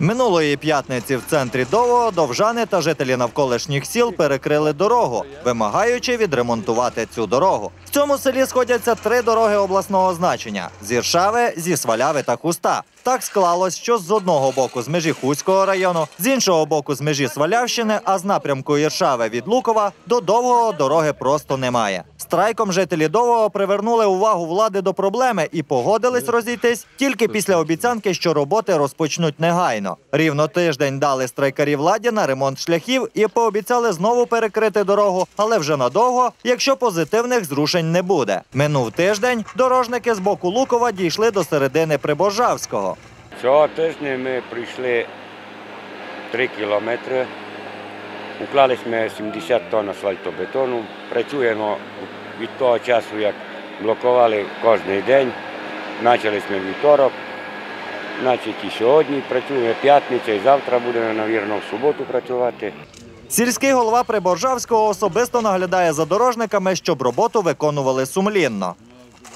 Минулої п'ятниці в центрі довго довжани та жителі навколишніх сіл перекрили дорогу, вимагаючи відремонтувати цю дорогу. В цьому селі сходяться три дороги обласного значення: з Іршави, зі Сваляви та Куста. Так склалось, що з одного боку з межі Хуського району, з іншого боку з межі Свалявщини, а з напрямку Іршави від Лукова до Довгого дороги просто немає. Страйком жителі Довгого привернули увагу влади до проблеми і погодились розійтись тільки після обіцянки, що роботи розпочнуть негайно. Рівно тиждень дали страйкарі владі на ремонт шляхів і пообіцяли знову перекрити дорогу, але вже надовго, якщо позитивних зрушень не буде. Минув тиждень, дорожники з боку Лукова дійшли до середини Приборжавського. Цього тижня ми пройшли 3 кілометри, уклали ми 70 тонн асфальтобетону, працюємо від того часу, як блокували кожен день. Почали ми вівторок, значить і сьогодні працюємо п'ятниця, і завтра будемо, мабуть, в суботу працювати. Сільський голова Приборжавського особисто наглядає за дорожниками, щоб роботу виконували сумлінно.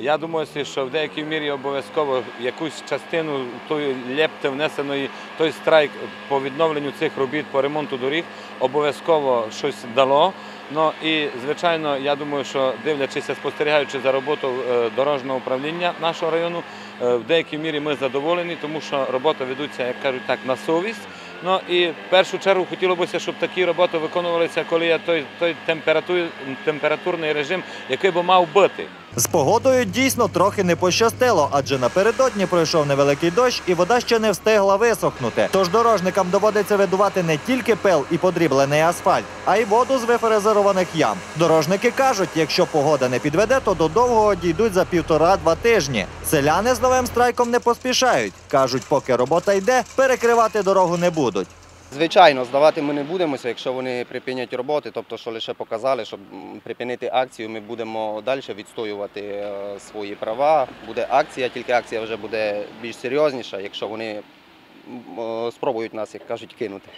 Я думаю, що в деякій мірі обов'язково якусь частину тої лепти внесеної, той страйк по відновленню цих робіт по ремонту доріг обов'язково щось дало. Ну і звичайно, я думаю, що дивлячися, спостерігаючи за роботою е, дорожнього управління нашого району, е, в деякій мірі ми задоволені, тому що робота ведуться, як кажуть так, на совість. Ну і в першу чергу хотілося б, щоб такі роботи виконувалися, коли є той, той температур, температурний режим, який би мав бути. З погодою дійсно трохи не пощастило, адже напередодні пройшов невеликий дощ, і вода ще не встигла висохнути. Тож дорожникам доводиться видувати не тільки пил і подріблений асфальт, а й воду з вифрезерованих ям. Дорожники кажуть, якщо погода не підведе, то до довгого дійдуть за півтора-два тижні. Селяни з новим страйком не поспішають. кажуть, поки робота йде, перекривати дорогу не будуть. Звичайно, здавати ми не будемося, якщо вони припинять роботи, тобто, що лише показали, щоб припинити акцію, ми будемо далі відстоювати е, свої права. Буде акція, тільки акція вже буде більш серйозніша, якщо вони е, спробують нас, як кажуть, кинути.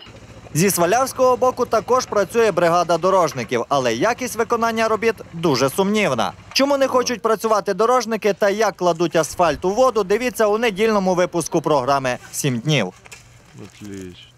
Зі Свалявського боку також працює бригада дорожників, але якість виконання робіт дуже сумнівна. Чому не хочуть працювати дорожники та як кладуть асфальт у воду, дивіться у недільному випуску програми «7 днів. Отлично.